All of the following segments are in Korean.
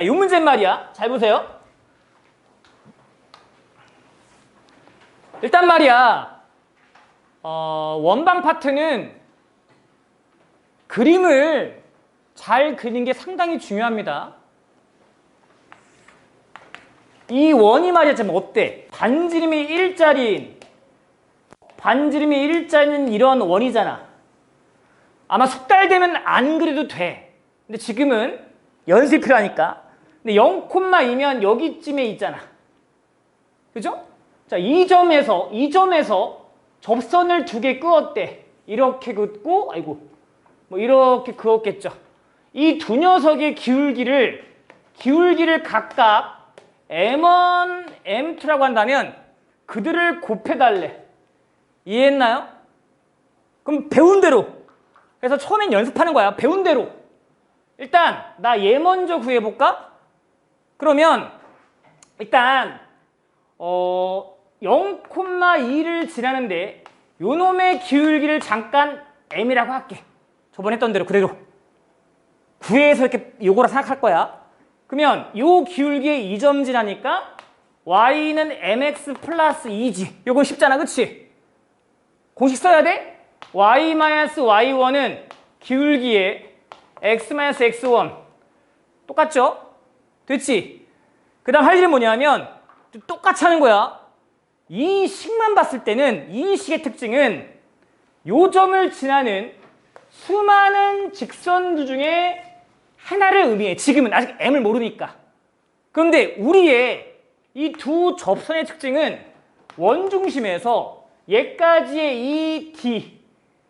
이 문제 말이야. 잘 보세요. 일단 말이야. 어, 원방 파트는 그림을 잘 그리는 게 상당히 중요합니다. 이 원이 말이야 지금 어때? 반지름이 일자리인 반지름이 일자리는 이런 원이잖아. 아마 숙달되면 안 그래도 돼. 근데 지금은 연습이 필요하니까. 근데 0,2면 여기쯤에 있잖아. 그죠? 자, 이 점에서, 이 점에서 접선을 두 개 그었대. 이렇게 긋고, 아이고, 뭐 이렇게 그었겠죠. 이 두 녀석의 기울기를, 기울기를 각각 M1, M2라고 한다면 그들을 곱해달래. 이해했나요? 그럼 배운 대로. 그래서 처음엔 연습하는 거야. 배운 대로. 일단 나 얘 먼저 구해볼까? 그러면 일단 어 0,2를 지나는데 요 놈의 기울기를 잠깐 m이라고 할게. 저번에 했던 대로 그대로. 구해서 이렇게 요거라 생각할 거야. 그러면 요 기울기에 2점 지나니까 y는 mx 플러스 2지. 요건 쉽잖아. 그치? 공식 써야 돼? y-y1은 기울기에 x-x1 똑같죠? 됐지? 그 다음 할 일은 뭐냐면 똑같이 하는 거야. 이 식만 봤을 때는 이 식의 특징은 요 점을 지나는 수많은 직선두 중에 하나를 의미해. 지금은 아직 m을 모르니까. 그런데 우리의 이 두 접선의 특징은 원중심에서 얘까지의 이 D,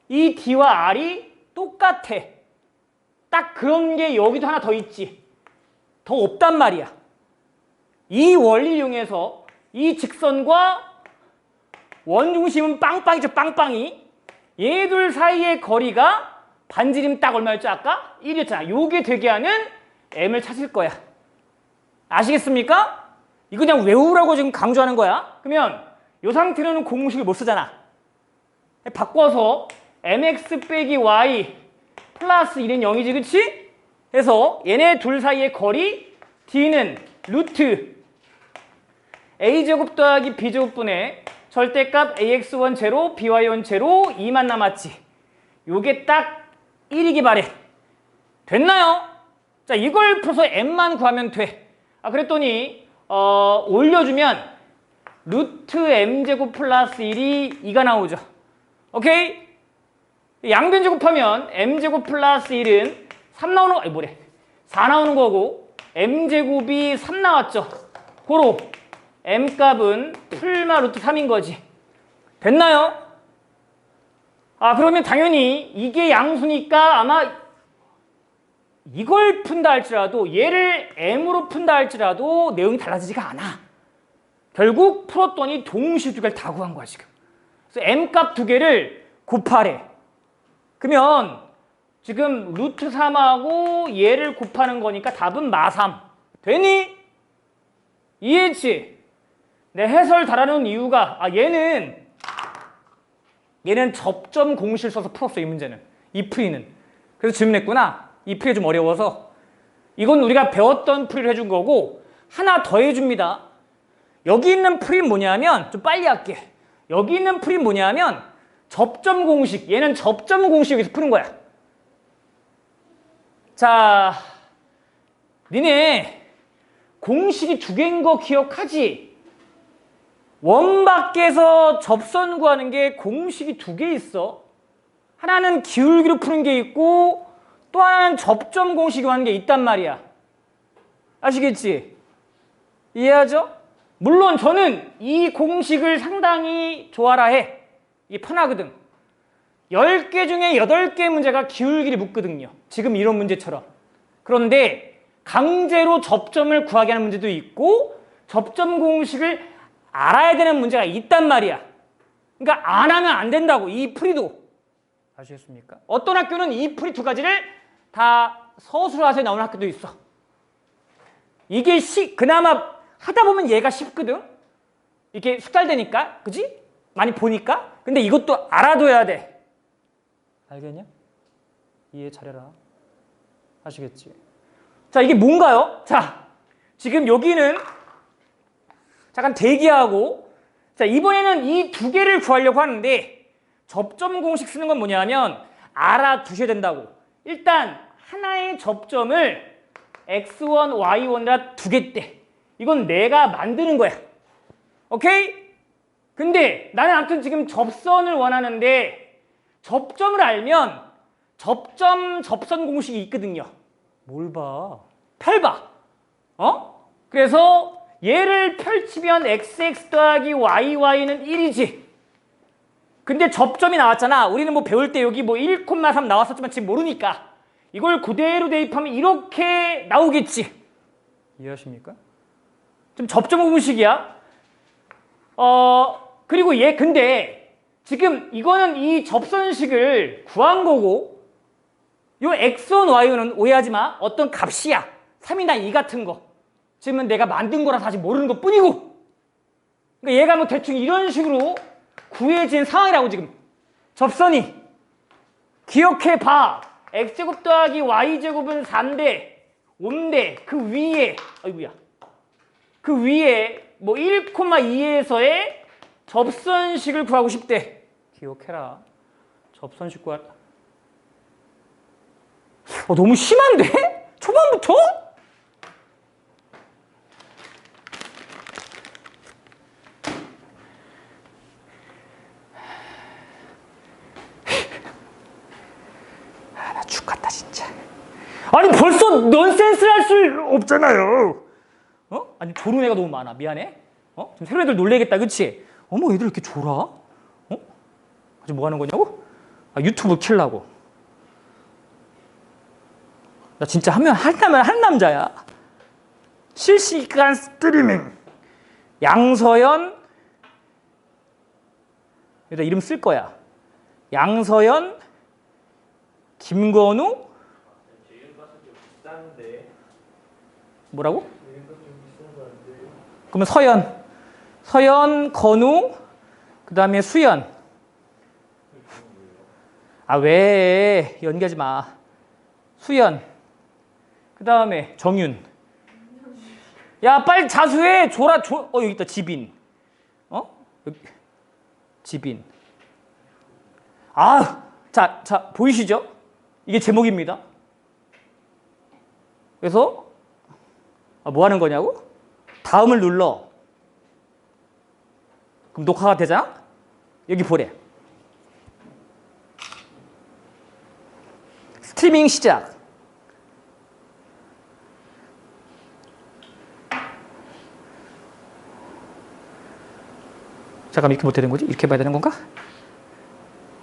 이 D와 R이 똑같아. 딱 그런 게 여기도 하나 더 있지. 더 없단 말이야. 이 원리를 이용해서 이 직선과 원중심은 빵빵이죠, 빵빵이. 얘들 사이의 거리가 반지름 딱 얼마였죠, 아까? 1이었잖아. 요게 되게 하는 m을 찾을 거야. 아시겠습니까? 이거 그냥 외우라고 지금 강조하는 거야. 그러면 이 상태로는 공식을 못 쓰잖아. 바꿔서 mx 빼기 y 플러스 1은 0이지 그치? 해서 얘네 둘 사이의 거리 d는 루트 a제곱 더하기 b제곱분의 절대값 ax1 제로 by1 제로 2만 남았지. 요게 딱 1이기 바래. 됐나요? 자 이걸 풀어서 m만 구하면 돼. 아 그랬더니 어, 올려주면 루트 m제곱 플러스 1이 2가 나오죠. 오케이? 양변 제곱하면 m제곱 플러스 1은 3 나오는 거, 아니 뭐래. 4 나오는 거고 m제곱이 3 나왔죠. 고로 m값은 풀마 루트 3인 거지. 됐나요? 아 그러면 당연히 이게 양수니까 아마 이걸 푼다 할지라도 얘를 m으로 푼다 할지라도 내용이 달라지지가 않아. 결국 풀었더니 동시 두 개를 다 구한 거야 지금. 그래서 m 값 두 개를 곱하래. 그러면 지금 루트 3하고 얘를 곱하는 거니까 답은 마3. 되니? 이해했지? 내 해설 달아놓은 이유가 아 얘는 얘는 접점 공식을 써서 풀었어 이 문제는. 이 풀이는. 그래서 질문했구나. 이 풀이 좀 어려워서 이건 우리가 배웠던 풀이를 해준 거고 하나 더 해줍니다. 여기 있는 풀이 뭐냐면 좀 빨리 할게. 여기 있는 풀이 뭐냐면 접점 공식. 얘는 접점 공식에서 푸는 거야. 자, 니네 공식이 두 개인 거 기억하지? 원 밖에서 접선 구하는 게 공식이 두 개 있어. 하나는 기울기로 푸는 게 있고 또 하나는 접점 공식으로 하는 게 있단 말이야. 아시겠지? 이해하죠? 물론 저는 이 공식을 상당히 좋아라 해. 이 편하거든. 10개 중에 8개 문제가 기울기를 묻거든요. 지금 이런 문제처럼. 그런데 강제로 접점을 구하게 하는 문제도 있고 접점 공식을 알아야 되는 문제가 있단 말이야. 그러니까 안 하면 안 된다고. 이 풀이도. 아시겠습니까? 어떤 학교는 이 풀이 두 가지를 다 서술화해서 나오는 학교도 있어. 이게 시, 그나마 하다 보면 얘가 쉽거든? 이렇게 숙달되니까, 그지? 많이 보니까? 근데 이것도 알아둬야 돼. 알겠냐? 이해 잘해라. 아시겠지? 자, 이게 뭔가요? 자, 지금 여기는 잠깐 대기하고 자, 이번에는 이 두 개를 구하려고 하는데 접점 공식 쓰는 건 뭐냐면 알아두셔야 된다고. 일단 하나의 접점을 x1, y1이라 두겠대. 이건 내가 만드는 거야. 오케이? 근데 나는 아무튼 지금 접선을 원하는데 접점을 알면 접점 접선 공식이 있거든요. 뭘 봐? 펼 봐. 어? 그래서 얘를 펼치면 xx 더하기 yy는 1이지. 근데 접점이 나왔잖아. 우리는 뭐 배울 때 여기 뭐 1,3 나왔었지만 지금 모르니까 이걸 그대로 대입하면 이렇게 나오겠지. 이해하십니까? 좀 접점 공식이야. 어, 그리고 얘 근데 지금 이거는 이 접선식을 구한 거고 요 x1, y는 오해하지 마. 어떤 값이야. 3이나 2 같은 거. 지금은 내가 만든 거라 사실 모르는 것 뿐이고. 그러니까 얘가 뭐 대충 이런 식으로 구해진 상황이라고 지금. 접선이. 기억해 봐. x제곱 더하기 y제곱은 3대, 5인데 그 위에, 아이고야. 그 위에 뭐 1,2에서의 접선식을 구하고 싶대. 기억해라. 접선식 구하. 어, 너무 심한데? 초반부터? 아, 나 죽겠다 진짜. 아니 벌써 넌센스를 할 수 없잖아요. 어? 아니 조른 애가 너무 많아. 미안해. 어? 지금 새로 애들 놀래겠다, 그치? 어머, 애들 이렇게 졸아? 어? 아주 뭐 하는 거냐고? 아, 유튜브 킬라고. 나 진짜 하면 한다면 한 남자야. 실시간 스트리밍. 양서연. 일단 이름 쓸 거야. 양서연, 김건우. 뭐라고? 그러면 서연, 서연, 건우, 그 다음에 수연. 아 왜 연기하지 마. 수연. 그 다음에 정윤. 야 빨리 자수해. 조라 조. 어 여기 있다 지빈. 어? 여기. 지빈. 아, 자, 자 보이시죠? 이게 제목입니다. 그래서 아, 뭐 하는 거냐고? 다음을 눌러. 그럼 녹화가 되잖아? 여기 보래. 스트리밍 시작. 잠깐 이렇게 못 되는 거지? 이렇게 봐야 되는 건가?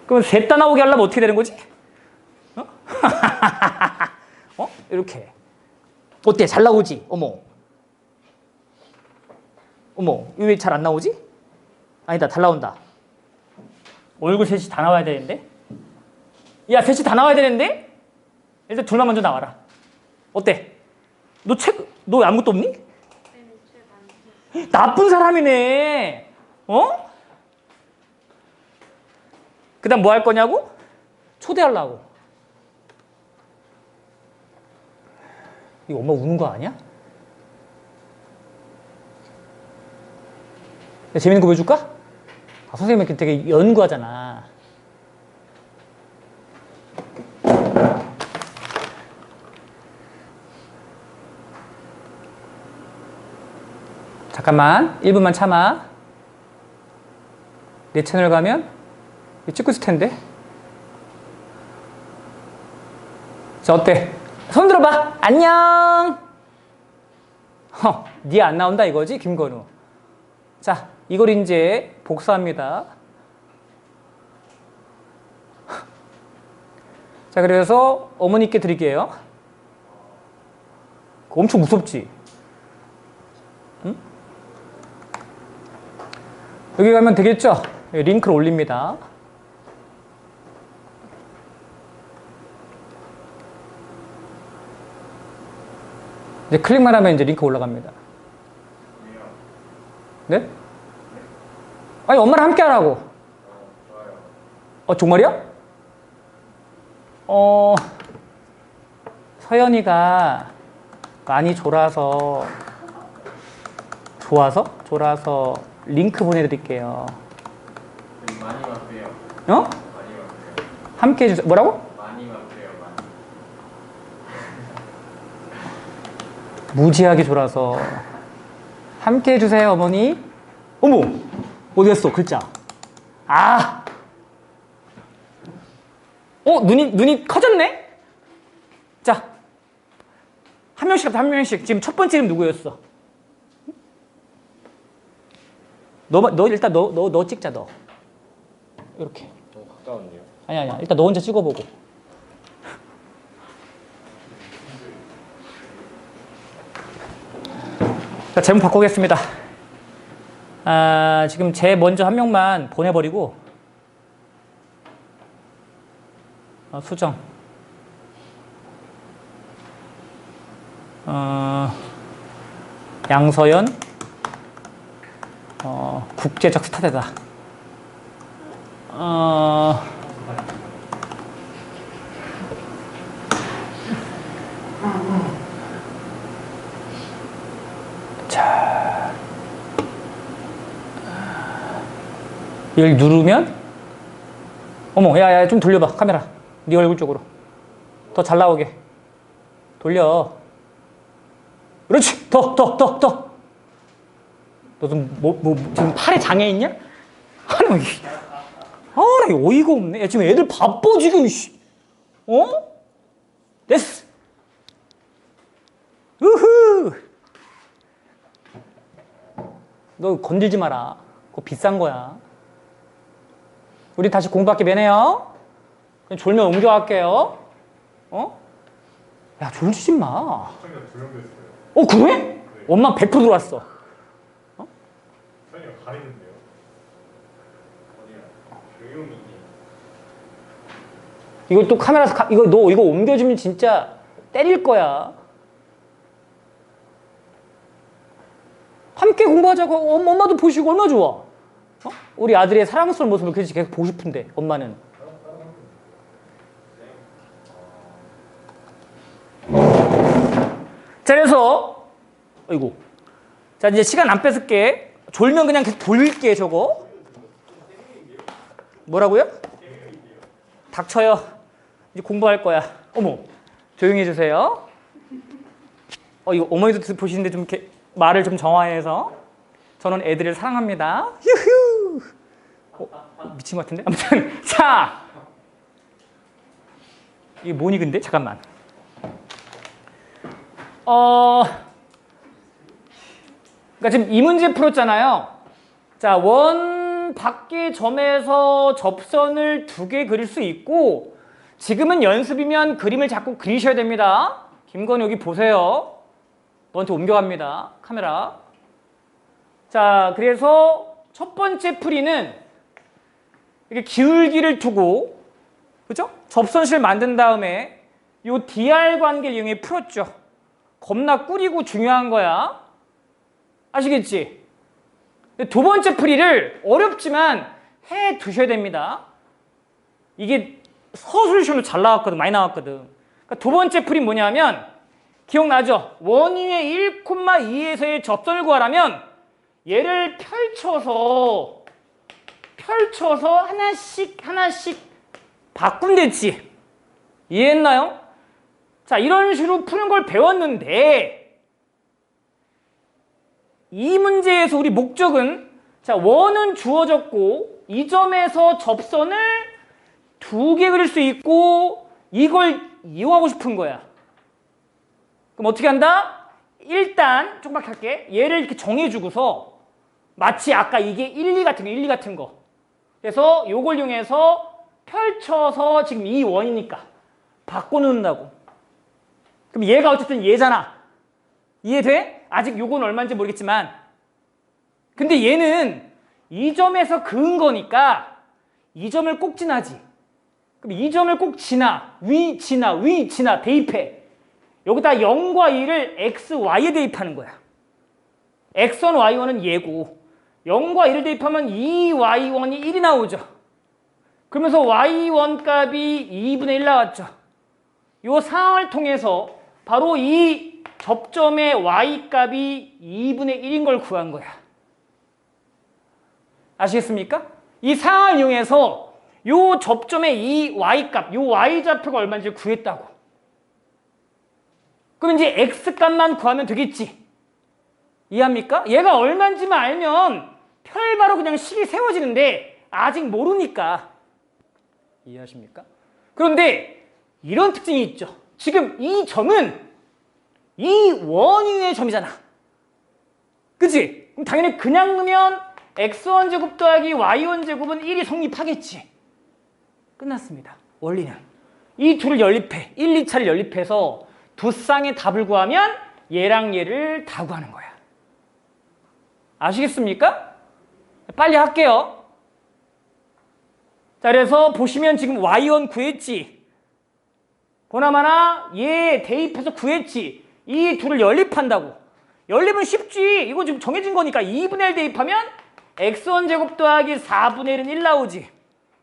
그럼 셋 다 나오게 하려면 어떻게 되는 거지? 어? 어? 이렇게. 어때? 잘 나오지? 어머. 어머, 왜 잘 안 나오지? 아니다, 잘 나온다. 얼굴 셋이 다 나와야 되는데? 야, 셋이 다 나와야 되는데? 일단 둘만 먼저 나와라. 어때? 너 책, 너 아무것도 없니? 나쁜 사람이네. 어? 그 다음 뭐 할 거냐고? 초대하려고. 이거 엄마 우는 거 아니야? 야, 재밌는 거 보여줄까? 아, 선생님 이렇게 되게 연구하잖아. 잠깐만, 1분만 참아. 내 채널 가면 찍고 있을 텐데. 자, 어때? 손 들어봐. 안녕. 허, 니안 나온다 이거지, 김건우. 자, 이걸 이제 복사합니다. 자, 그래서 어머니께 드릴게요. 엄청 무섭지? 여기 가면 되겠죠? 예, 링크를 올립니다. 이제 클릭만 하면 이제 링크 올라갑니다. 네? 아니 엄마랑 함께 하라고. 어 정말이야? 어 서연이가 많이 졸아서 좋아서 졸아서 링크 보내드릴게요. 많이 왔어요. 어? 많이 왔어요. 함께 해주세요. 뭐라고? 많이. 많이. 무지하게 졸아서 함께 해주세요 어머니. 어머 어디 갔어 글자. 아. 어 눈이 눈이 커졌네. 자. 한 명씩 한 명씩 지금 첫 번째 이름 누구였어? 너, 너 일단 너, 너, 너 찍자 너. 이렇게. 너무 가까운데요. 아니 아니야. 일단 너 혼자 찍어보고. 자 제목 바꾸겠습니다. 아 지금 제 먼저 한 명만 보내버리고. 어, 수정. 어, 양서연 어, 국제적 스타대다. 어, 자, 이걸 누르면 어머, 야야 좀 돌려봐 카메라. 네 얼굴 쪽으로. 더 잘 나오게. 돌려. 그렇지, 더, 더, 더, 더. 너좀 뭐, 뭐 지금 팔에 장애 있냐? 아니, 뭐, 이- 아, 나 이거 어이가 없네. 야, 지금 애들 바빠 지금. 씨. 어? 됐어. 우후. 너 건들지 마라. 그거 비싼 거야. 우리 다시 공부할게 매네요. 그냥 졸면 옮겨갈게요. 어? 야, 졸지 마. 어, 그래? 엄마 100% 들어왔어. 선이가 가리는데요. 어디야? 조용히. 이거 또 카메라, 가, 이거 너 이거 옮겨주면 진짜 때릴 거야. 함께 공부하자고 엄마, 엄마도 보시고 얼마나 좋아. 어? 우리 아들의 사랑스러운 모습을 그렇지 계속 보고 싶은데 엄마는. 자 그래서 아이고 자 이제 시간 안 뺏을게 졸면 그냥 계속 돌릴게 저거 뭐라고요? 닥쳐요. 이제 공부할 거야. 어머, 조용히 해주세요. 어, 이거 어머니도 드- 보시는데 좀 이렇게 말을 좀 정화해서 저는 애들을 사랑합니다. 휴휴. 어, 미친 것 같은데? 아무튼 자, 이게 뭐니 근데? 잠깐만. 어, 그러니까 지금 이 문제 풀었잖아요. 자, 원 밖의 점에서 접선을 두 개 그릴 수 있고 지금은 연습이면 그림을 자꾸 그리셔야 됩니다. 김건희 여기 보세요. 너한테 옮겨갑니다. 카메라. 자, 그래서 첫 번째 풀이는 이렇게 기울기를 두고 그죠? 접선실 만든 다음에 요 DR 관계를 이용해 풀었죠. 겁나 꾸리고 중요한 거야. 아시겠지? 두 번째 풀이를 어렵지만 해 두셔야 됩니다. 이게 서술 시험도 잘 나왔거든, 많이 나왔거든. 그러니까 두 번째 풀이 뭐냐면 기억나죠? 원위의 1,2에서의 접선을 구하라면 얘를 펼쳐서 펼쳐서 하나씩 하나씩 바꾼댔지. 이해했나요? 자, 이런 식으로 푸는 걸 배웠는데 이 문제에서 우리 목적은 자 원은 주어졌고 이 점에서 접선을 두 개 그릴 수 있고 이걸 이용하고 싶은 거야. 그럼 어떻게 한다? 일단 조금만 할게. 얘를 이렇게 정해주고서 마치 아까 이게 1, 2 같은 거, 1, 2 같은 거. 그래서 요걸 이용해서 펼쳐서 지금 이 원이니까 바꿔놓는다고. 그럼 얘가 어쨌든 얘잖아. 이해돼? 아직 요건 얼마인지 모르겠지만. 근데 얘는 이 점에서 그은 거니까 이 점을 꼭 지나지. 그럼 이 점을 꼭 지나 위 지나 위 지나 대입해. 여기다 0과 2를 x, y에 대입하는 거야. x1, y1은 얘고. 0과 2를 대입하면 2y1이 1이 나오죠. 그러면서 y1 값이 2분의 1 나왔죠. 요 상황을 통해서 바로 이 접점의 y 값이 2분의 1인 걸 구한 거야. 아시겠습니까? 이 상황을 이용해서 요 접점의 이 y 값, 요 y 좌표가 얼마인지 구했다고. 그럼 이제 x 값만 구하면 되겠지. 이해합니까? 얘가 얼마인지만 알면 별바로 그냥 식이 세워지는데 아직 모르니까. 이해하십니까? 그런데 이런 특징이 있죠. 지금 이 점은 이 원위의 점이잖아. 그치? 그럼 당연히 그냥 넣으면 x1 제곱 더하기 y1 제곱은 1이 성립하겠지. 끝났습니다. 원리는. 이 둘을 연립해. 1, 2차를 연립해서 두 쌍의 답을 구하면 얘랑 얘를 다 구하는 거야. 아시겠습니까? 빨리 할게요. 자, 그래서 보시면 지금 y1 구했지. 보나마나 얘 대입해서 구했지. 이 둘을 연립한다고. 연립은 쉽지. 이거 지금 정해진 거니까 2분의 1 대입하면 x1 제곱 더하기 4분의 1은 1 나오지.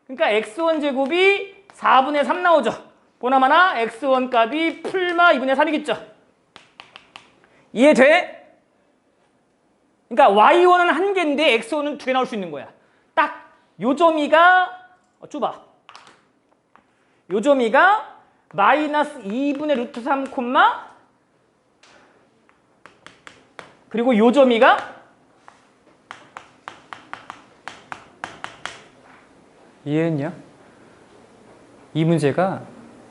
그러니까 x1 제곱이 4분의 3 나오죠. 보나마나 x1 값이 풀마 2분의 3이겠죠. 이해돼? 그러니까 y1은 한 개인데 x1은 두 개 나올 수 있는 거야. 딱 요 점이가 어, 좁아. 요 점이가 마이너스 2분의 루트 3 콤마 그리고 요 점이가 이해했냐? 이 문제가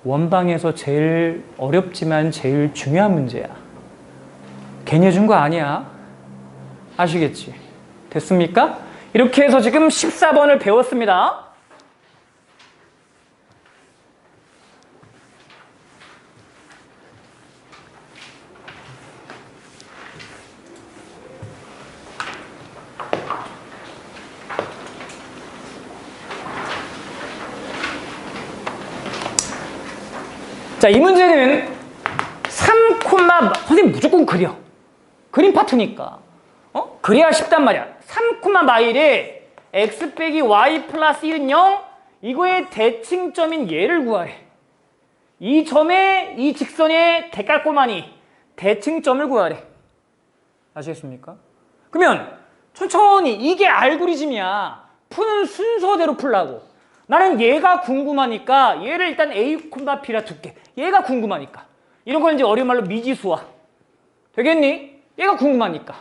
원방에서 제일 어렵지만 제일 중요한 문제야. 괜히 해준 거 아니야. 아시겠지? 됐습니까? 이렇게 해서 지금 14번을 배웠습니다. 자, 이 문제는 3 콤마 선생님 무조건 그려. 그림 파트니까. 어? 그래야 쉽단 말이야. 3 콤마 마일에 x 빼기 y 플러스 1은 0 이거의 대칭점인 얘를 구하래. 이 점에 이 직선의 대깔꼬마니 대칭점을 구하래. 아시겠습니까? 그러면 천천히 이게 알고리즘이야. 푸는 순서대로 풀라고. 나는 얘가 궁금하니까 얘를 일단 A, B라 둘게. 얘가 궁금하니까. 이런 건 이제 어려운 말로 미지수화. 되겠니? 얘가 궁금하니까.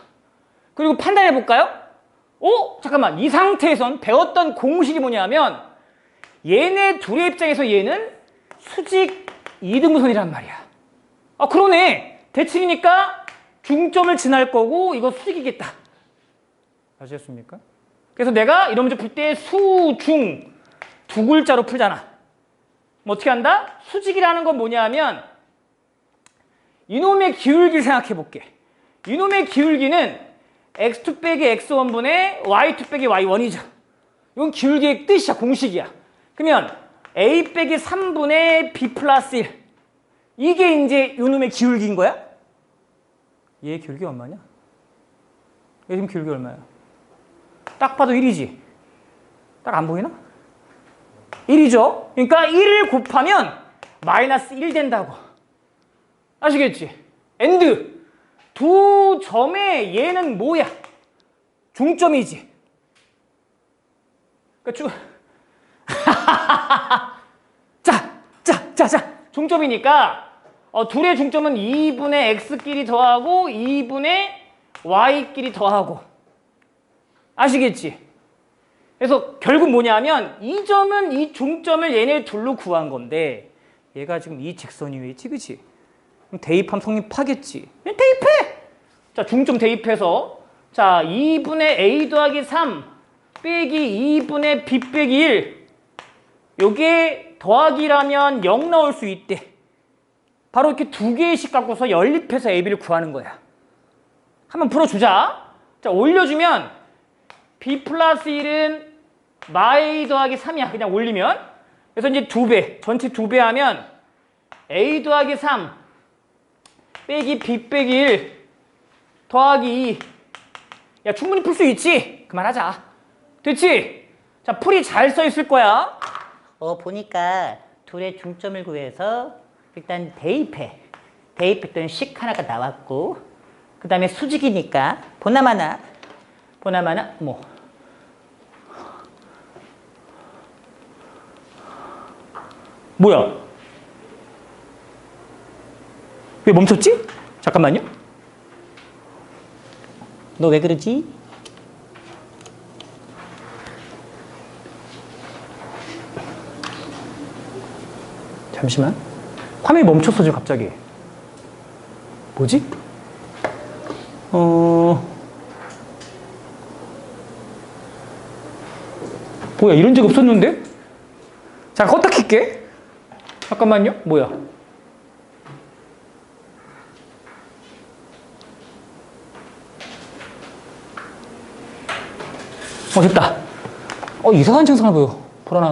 그리고 판단해 볼까요? 어? 잠깐만. 이 상태에선 배웠던 공식이 뭐냐면 얘네 둘의 입장에서 얘는 수직 이등분선이란 말이야. 아, 그러네. 대칭이니까 중점을 지날 거고 이거 수직이겠다. 아시겠습니까? 그래서 내가 이런 문제 풀 때 수, 중 두 글자로 풀잖아. 뭐 어떻게 한다? 수직이라는 건 뭐냐면 이놈의 기울기를 생각해 볼게. 이놈의 기울기는 x2 빼기 x1분의 y2 빼기 y1이죠. 이건 기울기의 뜻이야, 공식이야. 그러면 a 빼기 3분의 b 플러스 1. 이게 이제 이놈의 기울기인 거야? 얘 기울기 얼마냐? 얘 지금 기울기 얼마야? 딱 봐도 1이지. 딱 안 보이나? 1이죠. 그러니까 1을 곱하면 마이너스 1 된다고. 아시겠지? 엔드. 두 점의 얘는 뭐야? 중점이지. 그러니까 쭉. 자, 자, 자, 자. 중점이니까 어, 둘의 중점은 2분의 x끼리 더하고 2분의 y끼리 더하고. 아시겠지? 그래서 결국 뭐냐면 이 점은 이 중점을 얘네 둘로 구한 건데 얘가 지금 이 직선 위에 있지, 그치? 그럼 대입함 성립하겠지. 대입해! 자, 중점 대입해서 자, 2분의 a 더하기 3 빼기 2분의 b 빼기 1 요게 더하기라면 0 나올 수 있대. 바로 이렇게 두 개씩 갖고서 연립해서 ab를 구하는 거야. 한번 풀어주자. 자, 올려주면 b 플러스 1은 마이 더하기 3이야. 그냥 올리면. 그래서 이제 두 배, 전체 두 배 하면 a 더하기 3 빼기 b 빼기 1 더하기 2. 야, 충분히 풀 수 있지? 그만하자. 됐지? 자, 풀이 잘 써 있을 거야. 어 보니까 둘의 중점을 구해서 일단 대입해. 대입했던 식 하나가 나왔고 그 다음에 수직이니까 보나마나 보나마나 뭐 뭐야? 왜 멈췄지? 잠깐만요. 너 왜 그러지? 잠시만. 화면이 멈췄어, 지금 갑자기. 뭐지? 어. 뭐야, 이런 적 없었는데? 자, 껐다 킬게. 잠깐만요. 뭐야? 어, 됐다. 어, 이상한 증상을 보여. 불안하게.